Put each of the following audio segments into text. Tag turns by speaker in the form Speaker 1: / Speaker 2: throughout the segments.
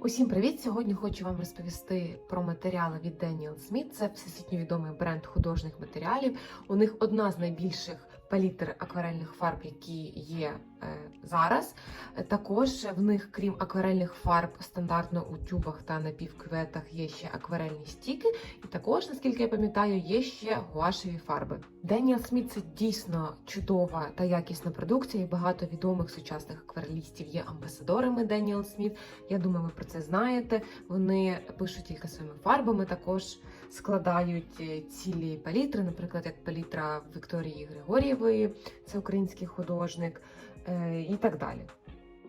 Speaker 1: Усім привіт! Сьогодні хочу вам розповісти про матеріали від Daniel Smith. Це всесвітньо відомий бренд художніх матеріалів. У них одна з найбільших палітр акварельних фарб, які є зараз. Е, Також в них, крім акварельних фарб, стандартно у тюбах та напівкюветах є ще акварельні стіки. І також, наскільки я пам'ятаю, є ще гуашеві фарби. Daniel Smith – це дійсно чудова та якісна продукція. і Багато відомих сучасних акварелістів є амбасадорами Daniel Smith. Я думаю, ви про це знаєте. Вони пишуть тільки своїми фарбами, також складають е, цілі палітри, наприклад, як палітра Вікторії Григорєвої, це український художник, і так далі.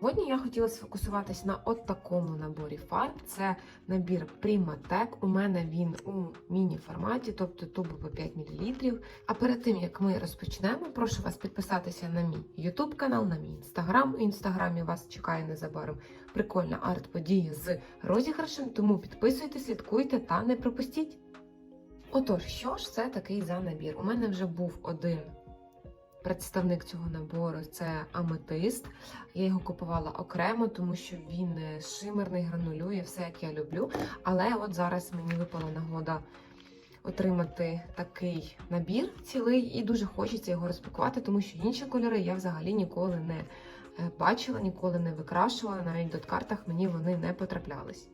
Speaker 1: Сьогодні я хотіла сфокусуватись на от такому наборі фарб. Це набір Primatec. У мене він у міні-форматі, тобто тубо по 5 мл. А перед тим як ми розпочнемо, прошу вас підписатися на мій YouTube канал, на мій інстаграм. У інстаграмі вас чекає незабаром прикольна арт-подія з розіграшем, тому підписуйтесь, слідкуйте та не пропустіть. Отож, що ж це такий за набір? У мене вже був один представник цього набору це аметист. Я його купувала окремо, тому що він шимерний, гранулює, все як я люблю. Але от зараз мені випала нагода отримати такий набір цілий, і дуже хочеться його розпакувати, тому що інші кольори я взагалі ніколи не е, бачила, ніколи не викрашувала. Навіть в картах мені вони не потраплялись.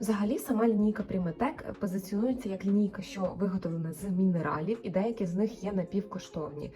Speaker 1: Взагалі, сама лінійка Primatec позиціонується як лінійка, що виготовлена з мінералів, і деякі з них є напівкоштовні.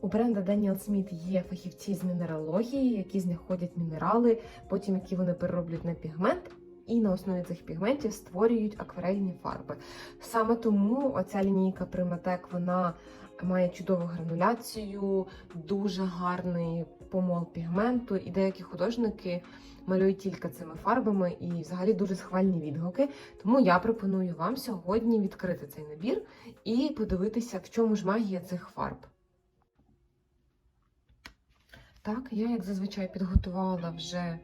Speaker 1: У бренда Daniel Smith є фахівці з мінералогії, які знаходять мінерали, потім які вони перероблюють на пігмент. І на основі цих пігментів створюють акварельні фарби. Саме тому оця лінійка Primatec, вона має чудову грануляцію, дуже гарний помол пігменту, і деякі художники малюють тільки цими фарбами і взагалі дуже схвальні відгуки. Тому я пропоную вам сьогодні відкрити цей набір і подивитися, в чому ж магія цих фарб. Так, я, як зазвичай, підготувала вже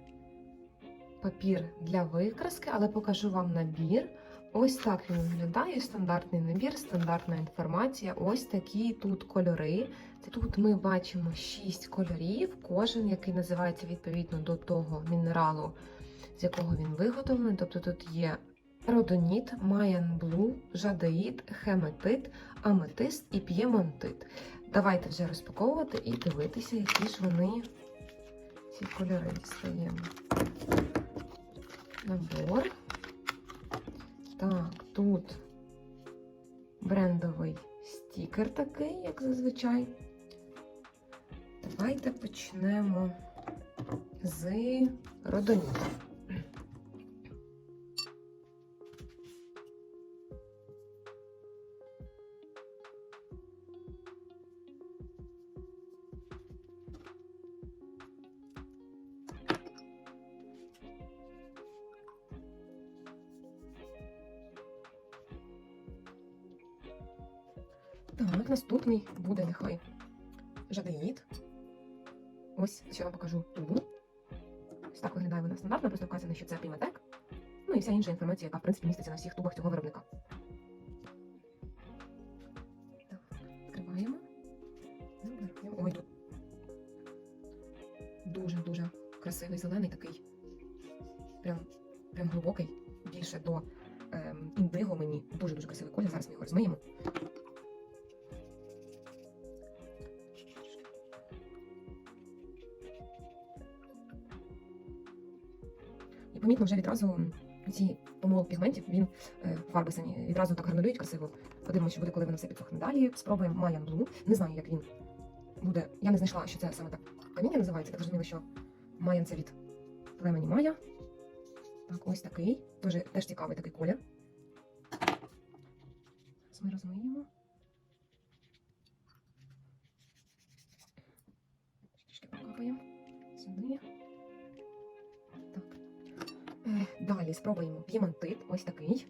Speaker 1: папір для викраски, але покажу вам набір. Ось так він виглядає. Стандартний набір, стандартна інформація. Ось такі тут кольори. Тут ми бачимо 6 кольорів, кожен, який називається відповідно до того мінералу, з якого він виготовлений. Тобто тут є родоніт, майан блу, жадеїд, хеметит, аметист і п'ємонтит. Давайте вже розпаковувати і дивитися, які ж вони ці кольори дістаємо. Набор. Так, тут брендовий стікер такий, як зазвичай. Давайте почнемо з родоніта. Так, наступний буде нехай жадеїд. Ось, я вам покажу тубу. Ось так виглядає вона стандартно, просто вказано, що це Primatec. Ну і вся інша інформація, яка, в принципі, міститься на всіх тубах цього виробника. Так, відкриваємо. Ой, тут дуже-дуже красивий зелений такий. Прям, прям глибокий, більше до ем, індиго мені. Дуже-дуже красивий колір. Зараз ми його розмиємо. Помітно вже відразу ці помол пігментів, він е, фарби самі відразу так гранулюють красиво. Подивимося, що буде, коли воно все підсохне. Далі спробуємо Mayan Blue. Не знаю, як він буде. Я не знайшла, що це саме так каміння називається. Так зрозуміло, що Mayan це від племені Майя. Так, ось такий. Дуже теж цікавий такий колір. Зараз ми розмиємо. Трішки покапаємо сюди. Далі спробуємо п'ємантит, ось такий.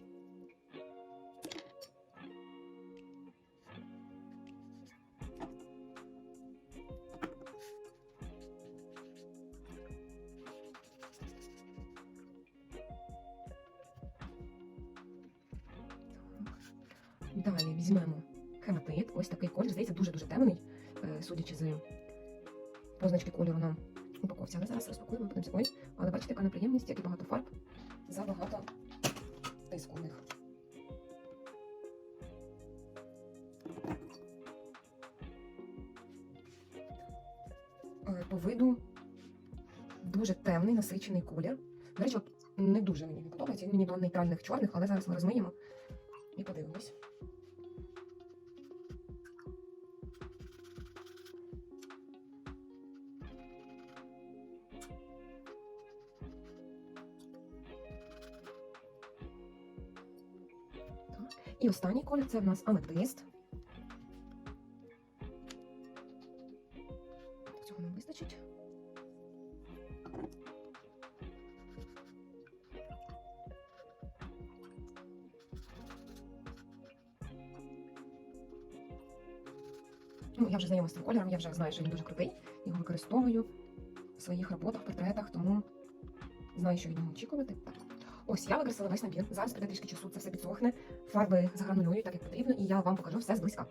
Speaker 1: Далі візьмемо хематит, ось такий колір. Здається, дуже-дуже темний, е, судячи з позначки кольору нам упаковці. Але зараз розпакуємо, подивимося. Ой, але бачите, яка неприємність, як і багато фарб. Забагато тиску в них. Е, По виду дуже темний, насичений колір. До речі, не дуже мені подобається. Він мені до нейтральних чорних, але зараз ми розмиємо і подивимось. Останній колір це в нас аметист. Цього нам вистачить. Ну, я вже знайома з цим кольором, я вже знаю, що він дуже крутий. Його використовую в своїх роботах, портретах, тому знаю, що від нього очікувати. Так. Ось я використала весь набір. Зараз прийде трішки часу, це все підсохне, фарби загранулюють так, як потрібно, і я вам покажу все зблизька.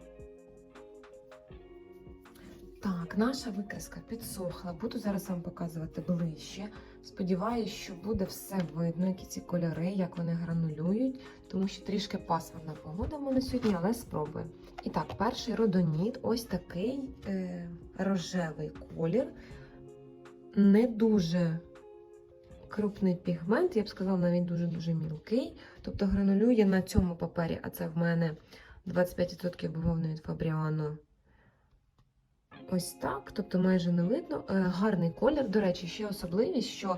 Speaker 1: Так, наша викраска підсохла. Буду зараз вам показувати ближче. Сподіваюсь, що буде все видно, які ці кольори, як вони гранулюють, тому що трішки пасмурна погода в мене сьогодні, але спробуємо. І так, перший родоніт ось такий е, рожевий колір. Не дуже крупний пігмент, я б сказала, навіть дуже-дуже мілкий. Тобто гранулює на цьому папері, а це в мене 25% бавовни від Фабріано. Ось так, тобто майже не видно. Е, Гарний колір. До речі, ще особливість, що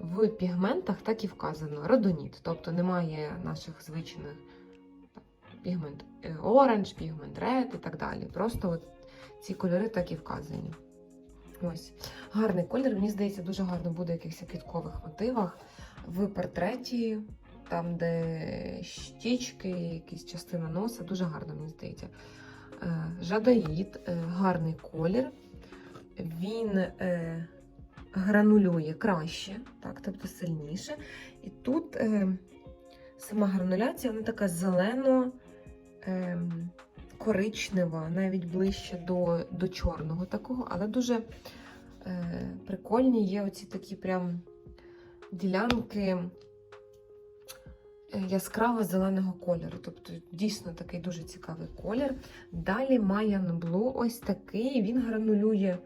Speaker 1: в пігментах так і вказано родоніт, тобто немає наших звичних пігмент е, оранж, пігмент ред і так далі. Просто от ці кольори так і вказані. Ось гарний колір. Мені здається, дуже гарно буде в якихось квіткових мотивах в портреті, там, де щічки, якісь частина носа. Дуже гарно, мені здається. Е, Жадаїд, е, гарний колір. Він е, гранулює краще, так, тобто сильніше. І тут сама грануляція, вона така зелено. Коричнева, навіть ближче до, до чорного такого, але дуже е, прикольні є оці такі прям ділянки е, яскраво зеленого кольору. Тобто дійсно такий дуже цікавий колір. Далі Mayan Blue ось такий, він гранулює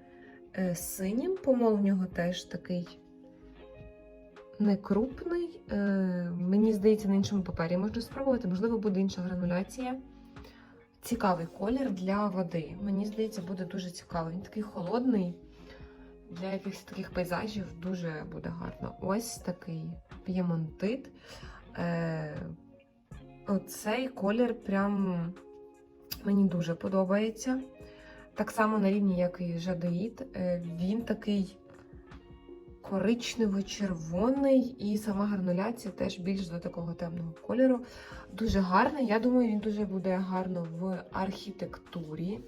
Speaker 1: е, синім, по-моєму, в нього теж такий. Не крупний, е, мені здається, на іншому папері можна спробувати, можливо, буде інша грануляція. Цікавий колір для води. Мені здається, буде дуже цікавий. Він такий холодний. Для якихось таких пейзажів дуже буде гарно. Ось такий п'ємонтит. Е, оцей колір прям мені дуже подобається. Так само на рівні, як і жадеїд. Е, він такий коричнево-червоний, і сама грануляція теж більш до такого темного кольору. Дуже гарний. Я думаю, він дуже буде гарно в архітектурі.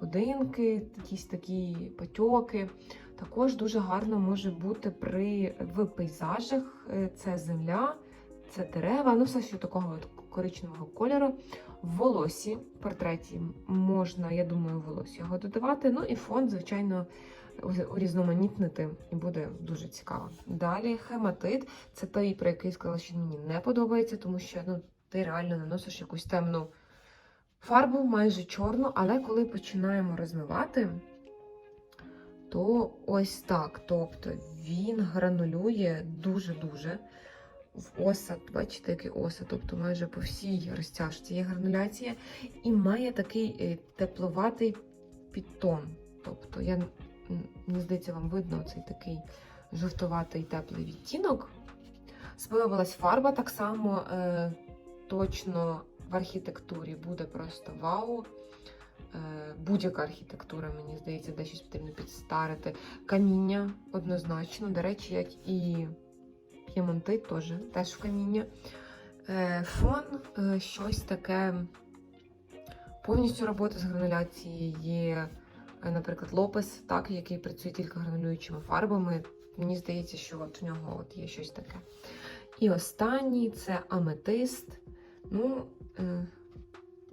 Speaker 1: Будинки, якісь такі потьоки. Також дуже гарно може бути при в пейзажах. Е, Це земля, це дерева, ну все що такого от коричневого кольору. В волосі в портреті можна, я думаю, в волосі його додавати. Ну і фон, звичайно, урізноманітнити і буде дуже цікаво. Далі хематит це той, про який сказала, що мені не подобається, тому що ну, ти реально наносиш якусь темну фарбу, майже чорну, але коли починаємо розмивати, то ось так. Тобто він гранулює дуже-дуже в осад, бачите, який осад, тобто майже по всій розтяжці є грануляція, і має такий е, тепловатий підтон. Тобто, я, мені здається, вам видно цей такий жовтуватий теплий відтінок. Сподобалась фарба так само е, точно в архітектурі буде просто вау. Е, Будь-яка архітектура, мені здається, де щось потрібно підстарити. Каміння однозначно, до речі, як і п'ємонтит теж, теж в каміння. Е, Фон е, щось таке. Повністю робота з е, наприклад, Лопес, так, який працює тільки гранулюючими фарбами. Мені здається, що от у нього от є щось таке. І останній це аметист. Ну, е,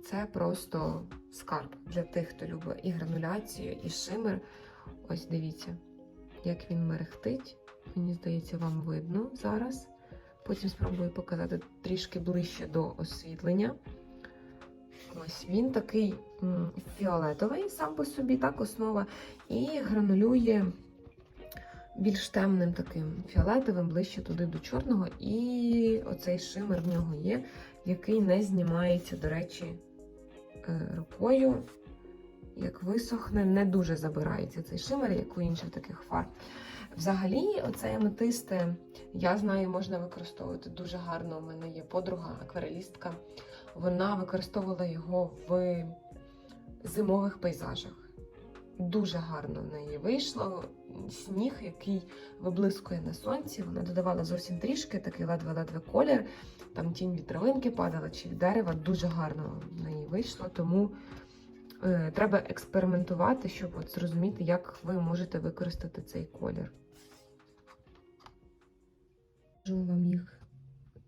Speaker 1: це просто скарб для тих, хто любить і грануляцію, і шимер. Ось дивіться. як він мерехтить. Мені здається, вам видно зараз. Потім спробую показати трішки ближче до освітлення. Ось він такий фіолетовий сам по собі, так, основа, і гранулює більш темним таким фіолетовим, ближче туди до чорного. І оцей шимер в нього є, який не знімається, до речі, е, рукою. Як висохне, не дуже забирається цей шимер, як у інших таких фарб. Взагалі, оцей аметист, е, я знаю, можна використовувати дуже гарно. У мене є подруга, акварелістка. Вона використовувала його в зимових пейзажах. Дуже гарно в неї вийшло. Сніг, який виблискує на сонці. Вона додавала зовсім трішки, такий ледве-ледве колір. Там тінь від травинки падала чи від дерева. Дуже гарно в неї вийшло. Тому е, треба експериментувати, щоб от зрозуміти, як ви можете використати цей колір. Покажу вам їх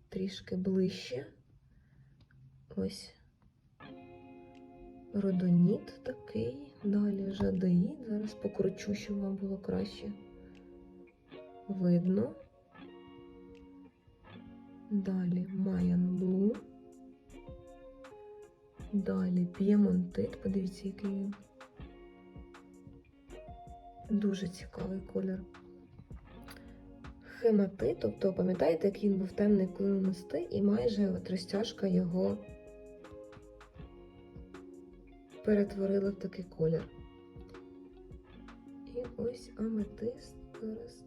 Speaker 1: трішки ближче. Ось родоніт такий, далі жадеїд. Зараз покручу, щоб вам було краще видно. Далі Майан Блу. Далі п'ємонтит. Подивіться, який він. Дуже цікавий колір. Хематит, тобто, пам'ятаєте, як він був темний клинистий, і майже от розтяжка його перетворила в такий колір. І ось аметист. Зараз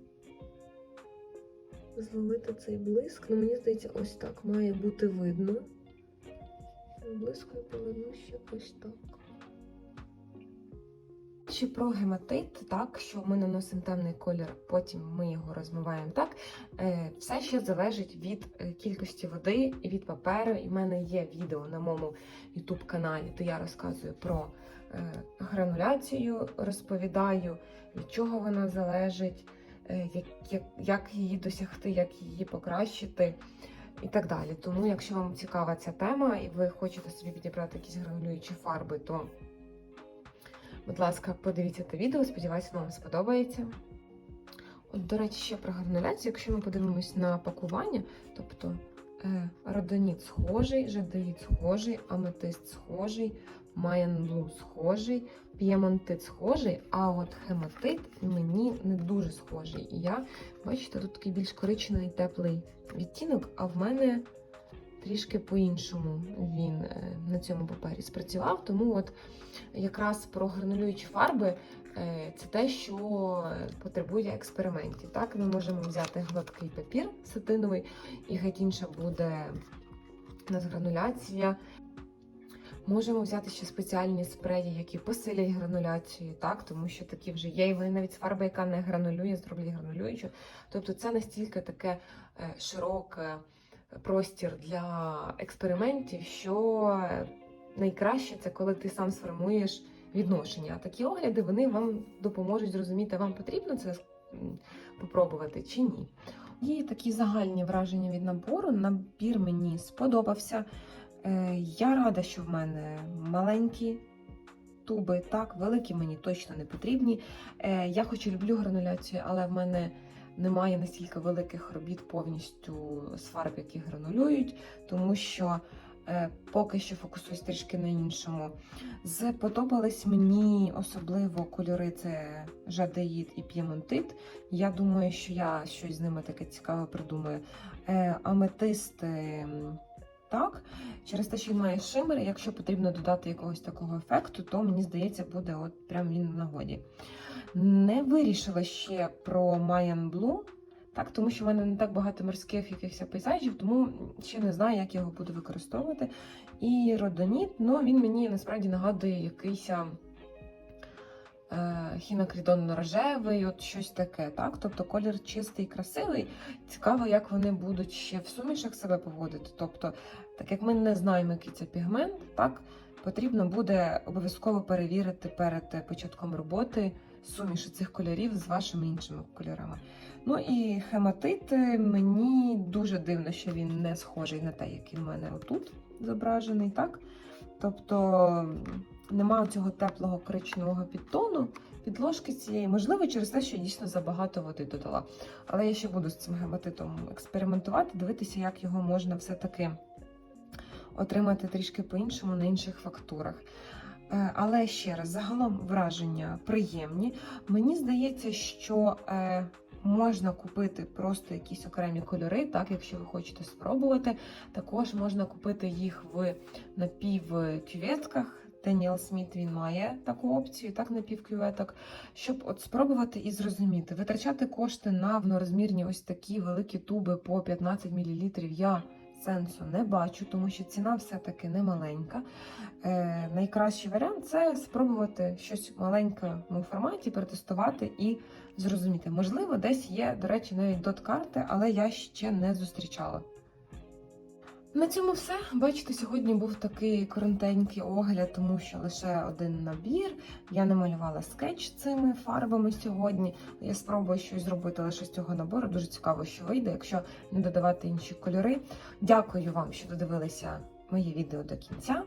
Speaker 1: зловити цей блиск. Ну, мені здається, ось так має бути видно. Блиску я поверну ще ось так. Чи про гематит, так, що ми наносимо темний колір, потім ми його розмиваємо так. Е, все ще залежить від е, кількості води і від паперу. І в мене є відео на моєму YouTube каналі, де я розказую про е, грануляцію, розповідаю, від чого вона залежить, як, як її досягти, як її покращити. І так далі. Тому, якщо вам цікава ця тема і ви хочете собі підібрати якісь гранулюючі фарби, то Будь ласка, подивіться те відео, сподіваюся, вам сподобається. От, до речі, ще про грануляцію, якщо ми подивимось на пакування, тобто е, родоніт схожий, жадеїд схожий, аметист схожий, майонблу схожий, п'ємонтит схожий, а от хематит мені не дуже схожий. І я, бачите, тут такий більш коричневий теплий відтінок, а в мене трішки по-іншому він е, на цьому папері спрацював. Тому от якраз про гранулюючі фарби е, це те, що потребує експериментів. Так, ми можемо взяти гладкий папір сатиновий, і геть інша буде у нас грануляція. Можемо взяти ще спеціальні спреї, які посилять грануляцію, так, тому що такі вже є, і вони навіть з фарби, яка не гранулює, зроблять гранулюючу. Тобто це настільки таке е, широке простір для експериментів, що найкраще це коли ти сам сформуєш відношення. Такі огляди вони вам допоможуть зрозуміти, вам потрібно це попробувати чи ні. І такі загальні враження від набору. Набір мені сподобався. Е, Я рада, що в мене маленькі туби, так, великі мені точно не потрібні. Е, Я хоч і люблю грануляцію, але в мене немає настільки великих робіт повністю фарб, які гранулюють, тому що е, поки що фокусуюсь трішки на іншому. Сподобались мені особливо кольори: це жадеїд і п'ємонтит. Я думаю, що я щось з ними таке цікаве придумаю. Е, аметист. Так, через те, що він має шимер, якщо потрібно додати якогось такого ефекту, то мені здається, буде от прям він в нагоді. Не вирішила ще про Mayan Blue, так, тому що в мене не так багато морських якихось пейзажів, тому ще не знаю, як його буду використовувати. І родоніт, ну він мені насправді нагадує якийсь е, хінокрідонно-рожевий, от щось таке. так, Тобто колір чистий, красивий. Цікаво, як вони будуть ще в сумішах себе поводити. Тобто, так як ми не знаємо, який це пігмент, так, потрібно буде обов'язково перевірити перед початком роботи суміші цих кольорів з вашими іншими кольорами. Ну і хематит е, мені дуже дивно, що він не схожий на те, який в мене отут зображений. так? Тобто немає цього теплого коричневого підтону підложки цієї, можливо, через те, що дійсно забагато води додала. Але я ще буду з цим гематитом експериментувати, дивитися, як його можна все-таки отримати трішки по-іншому на інших фактурах. Е, Але ще раз, загалом враження приємні. Мені здається, що е, можна купити просто якісь окремі кольори, так, якщо ви хочете спробувати. Також можна купити їх в напівкюветках. Деніел Сміт він має таку опцію, так напівкюветок, щоб от спробувати і зрозуміти. Витрачати кошти на однорозмірні ось такі великі туби по 15 мл я сенсу не бачу, тому що ціна все-таки не маленька. Е, найкращий варіант це спробувати щось маленькому форматі, протестувати і зрозуміти. Можливо, десь є, до речі, навіть дот-карти, але я ще не зустрічала. На цьому все. Бачите, сьогодні був такий коротенький огляд, тому що лише один набір. Я не малювала скетч цими фарбами сьогодні. Я спробую щось зробити лише з цього набору. Дуже цікаво, що вийде, якщо не додавати інші кольори. Дякую вам, що додивилися моє відео до кінця.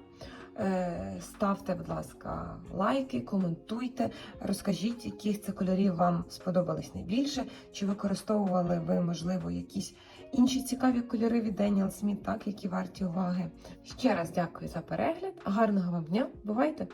Speaker 1: Е, Ставте, будь ласка, лайки, коментуйте, розкажіть, яких це кольорів вам сподобались найбільше, чи використовували ви, можливо, якісь інші цікаві кольори від Daniel Smith, так, які варті уваги. Ще раз дякую за перегляд. Гарного вам дня. Бувайте!